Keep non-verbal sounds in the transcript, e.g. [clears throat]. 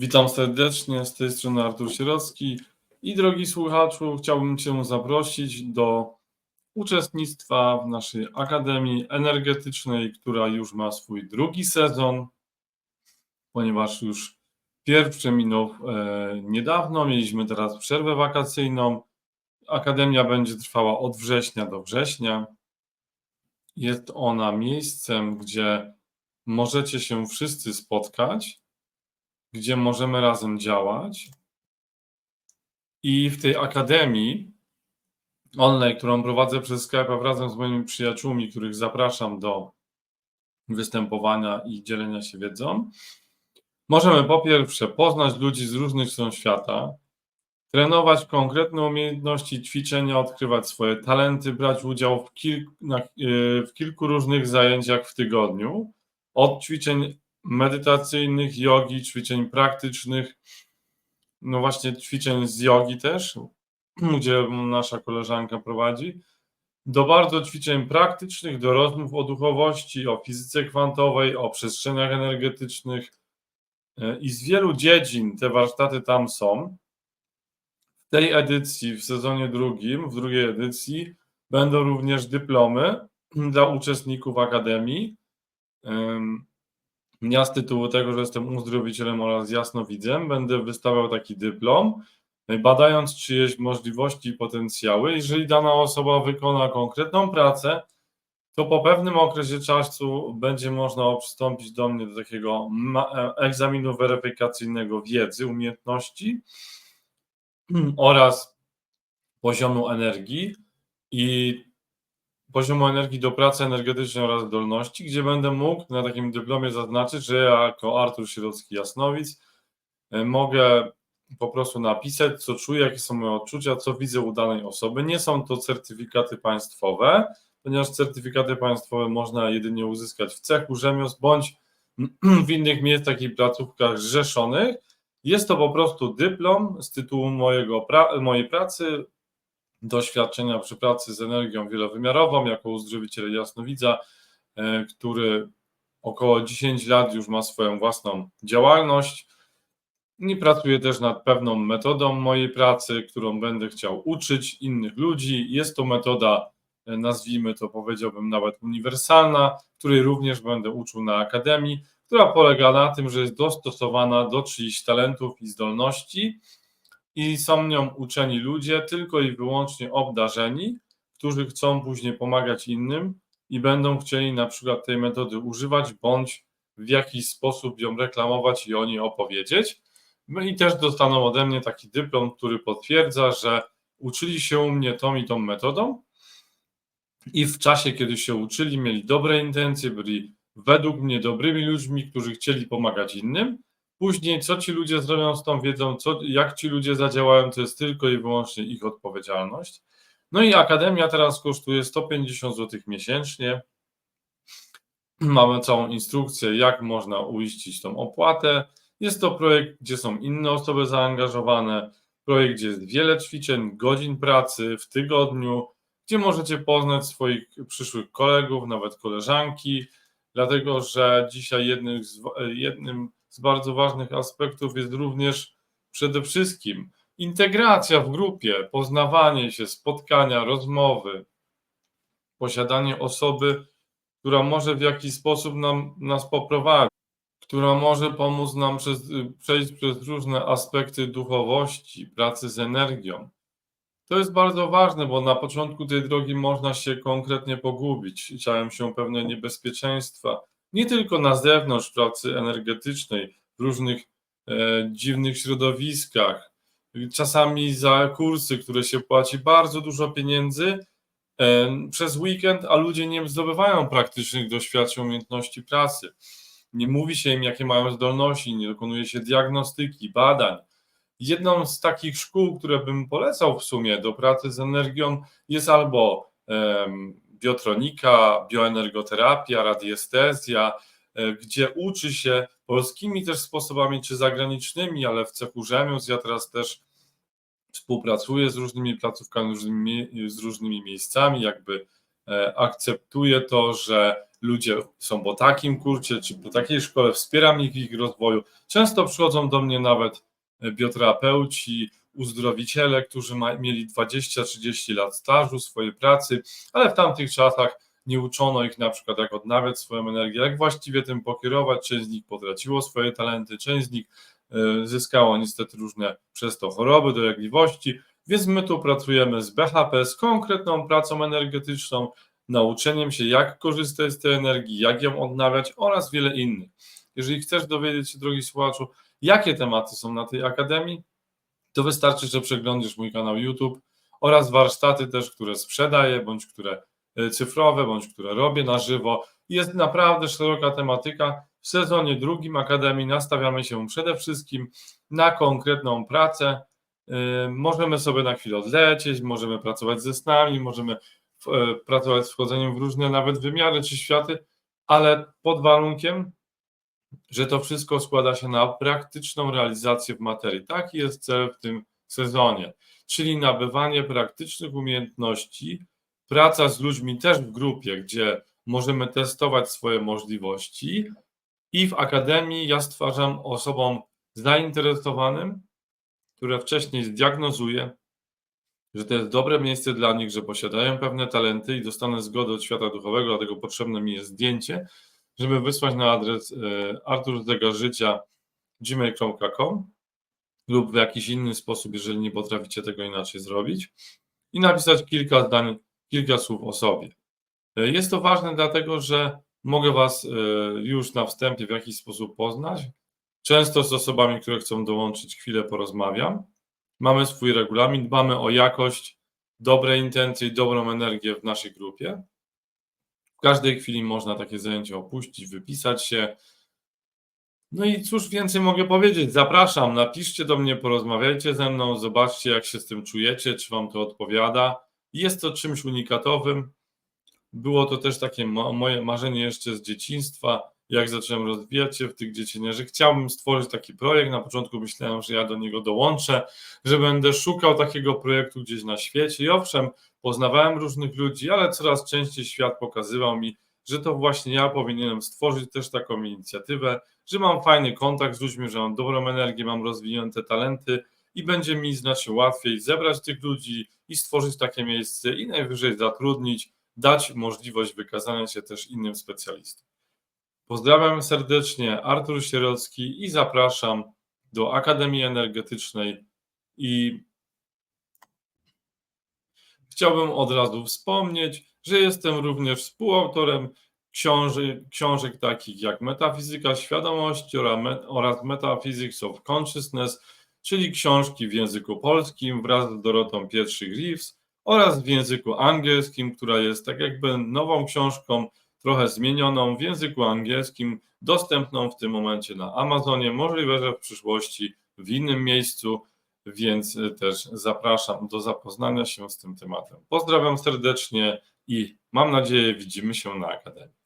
Witam serdecznie, z tej strony Artur Sierocki i drogi słuchaczu, chciałbym Cię zaprosić do uczestnictwa w naszej Akademii Energetycznej, która już ma swój drugi sezon, ponieważ już pierwszy minął e, niedawno, mieliśmy teraz przerwę wakacyjną. Akademia będzie trwała od września do września. Jest ona miejscem, gdzie możecie się wszyscy spotkać gdzie możemy razem działać. I w tej akademii online, którą prowadzę przez Skype'a wraz z moimi przyjaciółmi, których zapraszam do występowania i dzielenia się wiedzą, możemy po pierwsze poznać ludzi z różnych stron świata, trenować konkretne umiejętności, ćwiczenia, odkrywać swoje talenty, brać udział w, kilku, w kilku różnych zajęciach w tygodniu, od ćwiczeń medytacyjnych, jogi, ćwiczeń praktycznych, no właśnie ćwiczeń z jogi też, gdzie nasza koleżanka prowadzi, do bardzo ćwiczeń praktycznych, do rozmów o duchowości, o fizyce kwantowej, o przestrzeniach energetycznych e, i z wielu dziedzin te warsztaty tam są. W tej edycji, w sezonie drugim, w drugiej edycji, będą również dyplomy dla uczestników Akademii. Ja z tytułu tego, że jestem uzdrowicielem oraz jasnowidzem, będę wystawiał taki dyplom, badając czyjeś możliwości i potencjały. Jeżeli dana osoba wykona konkretną pracę, to po pewnym okresie czasu będzie można przystąpić do mnie do takiego egzaminu weryfikacyjnego wiedzy, umiejętności [clears throat] oraz poziomu energii. I poziomu energii do pracy energetycznej oraz zdolności, gdzie będę mógł na takim dyplomie zaznaczyć, że ja jako Artur Sierocki Jasnowic e, mogę po prostu napisać, co czuję, jakie są moje odczucia, co widzę u danej osoby. Nie są to certyfikaty państwowe, ponieważ certyfikaty państwowe można jedynie uzyskać w cechu rzemiosł bądź [clears throat] w innych miejscach i placówkach zrzeszonych. Jest to po prostu dyplom z tytułu mojego mojej pracy doświadczenia przy pracy z energią wielowymiarową jako uzdrowiciel jasnowidza, e, który około 10 lat już ma swoją własną działalność i pracuje też nad pewną metodą mojej pracy, którą będę chciał uczyć innych ludzi. Jest to metoda, e, nazwijmy to, powiedziałbym nawet uniwersalna, której również będę uczył na akademii, która polega na tym, że jest dostosowana do czyichś talentów i zdolności i są nią uczeni ludzie tylko i wyłącznie obdarzeni, którzy chcą później pomagać innym i będą chcieli na przykład tej metody używać bądź w jakiś sposób ją reklamować i o niej opowiedzieć. No i też dostaną ode mnie taki dyplom, który potwierdza, że uczyli się u mnie tą i tą metodą i w czasie, kiedy się uczyli, mieli dobre intencje, byli według mnie dobrymi ludźmi, którzy chcieli pomagać innym Później, co ci ludzie zrobią z tą wiedzą, co, jak ci ludzie zadziałają, to jest tylko i wyłącznie ich odpowiedzialność. No i Akademia teraz kosztuje 150 zł miesięcznie. Mamy całą instrukcję, jak można uiścić tą opłatę. Jest to projekt, gdzie są inne osoby zaangażowane, projekt, gdzie jest wiele ćwiczeń, godzin pracy w tygodniu, gdzie możecie poznać swoich przyszłych kolegów, nawet koleżanki, dlatego że dzisiaj jednym z, jednym z bardzo ważnych aspektów jest również przede wszystkim integracja w grupie, poznawanie się, spotkania, rozmowy, posiadanie osoby, która może w jakiś sposób nam, nas poprowadzić, która może pomóc nam przez, przejść przez różne aspekty duchowości, pracy z energią. To jest bardzo ważne, bo na początku tej drogi można się konkretnie pogubić, czują się pewne niebezpieczeństwa, nie tylko na zewnątrz pracy energetycznej, w różnych e, dziwnych środowiskach, czasami za kursy, które się płaci bardzo dużo pieniędzy e, przez weekend, a ludzie nie zdobywają praktycznych doświadczeń, umiejętności pracy. Nie mówi się im, jakie mają zdolności, nie dokonuje się diagnostyki, badań. Jedną z takich szkół, które bym polecał w sumie do pracy z energią, jest albo biotronika, bioenergoterapia, radiestezja, e, gdzie uczy się polskimi też sposobami, czy zagranicznymi, ale w cechu rzemiosł ja teraz też współpracuję z różnymi placówkami, z różnymi miejscami, jakby e, akceptuję to, że ludzie są po takim kurcie, czy po takiej szkole, wspieram ich w ich rozwoju. Często przychodzą do mnie nawet e, bioterapeuci, uzdrowiciele, którzy ma, mieli 20-30 lat stażu swojej pracy, ale w tamtych czasach nie uczono ich na przykład jak odnawiać swoją energię, jak właściwie tym pokierować, część z nich potraciło swoje talenty, część z nich e, zyskało niestety różne przez to choroby, dolegliwości, więc my tu pracujemy z BHP, z konkretną pracą energetyczną, nauczeniem się, jak korzystać z tej energii, jak ją odnawiać oraz wiele innych. Jeżeli chcesz dowiedzieć się, drogi słuchaczu, jakie tematy są na tej akademii, to wystarczy, że przeglądasz mój kanał YouTube oraz warsztaty też, które sprzedaję, bądź które e, cyfrowe, bądź które robię na żywo. Jest naprawdę szeroka tematyka. W sezonie drugim Akademii nastawiamy się przede wszystkim na konkretną pracę. E, możemy sobie na chwilę odlecieć, możemy pracować ze snami, możemy e, pracować z wchodzeniem w różne nawet wymiary czy światy, ale pod warunkiem, że to wszystko składa się na praktyczną realizację w materii. Taki jest cel w tym sezonie, czyli nabywanie praktycznych umiejętności, praca z ludźmi też w grupie, gdzie możemy testować swoje możliwości. I w akademii ja stwarzam osobom zainteresowanym, które wcześniej zdiagnozuję, że to jest dobre miejsce dla nich, że posiadają pewne talenty i dostanę zgodę od świata duchowego, dlatego potrzebne mi jest zdjęcie, żeby wysłać na adres arturzegażycia.gmail.com lub w jakiś inny sposób, jeżeli nie potraficie tego inaczej zrobić i napisać kilka zdań, kilka słów o sobie. E, jest to ważne dlatego, że mogę Was e, już na wstępie w jakiś sposób poznać. Często z osobami, które chcą dołączyć, chwilę porozmawiam. Mamy swój regulamin, dbamy o jakość, dobre intencje i dobrą energię w naszej grupie. W każdej chwili można takie zajęcie opuścić, wypisać się. No i cóż więcej mogę powiedzieć? Zapraszam, napiszcie do mnie, porozmawiajcie ze mną, zobaczcie, jak się z tym czujecie, czy Wam to odpowiada. Jest to czymś unikatowym. Było to też takie moje marzenie jeszcze z dzieciństwa, jak zacząłem rozwijać się w tych dziecinie, że chciałbym stworzyć taki projekt. Na początku myślałem, że ja do niego dołączę, że będę szukał takiego projektu gdzieś na świecie. I owszem, poznawałem różnych ludzi, ale coraz częściej świat pokazywał mi, że to właśnie ja powinienem stworzyć też taką inicjatywę, że mam fajny kontakt z ludźmi, że mam dobrą energię, mam rozwinięte talenty i będzie mi znacznie łatwiej zebrać tych ludzi i stworzyć takie miejsce i najwyżej zatrudnić, dać możliwość wykazania się też innym specjalistom. Pozdrawiam serdecznie, Artur Sierocki i zapraszam do Akademii Energetycznej i chciałbym od razu wspomnieć, że jestem również współautorem książek, książek takich jak Metafizyka Świadomości oraz Metaphysics of Consciousness, czyli książki w języku polskim wraz z Dorotą Pietrzyk-Reeves oraz w języku angielskim, która jest tak jakby nową książką, trochę zmienioną w języku angielskim, dostępną w tym momencie na Amazonie, możliwe, że w przyszłości w innym miejscu, więc też zapraszam do zapoznania się z tym tematem. Pozdrawiam serdecznie i mam nadzieję widzimy się na Akademii.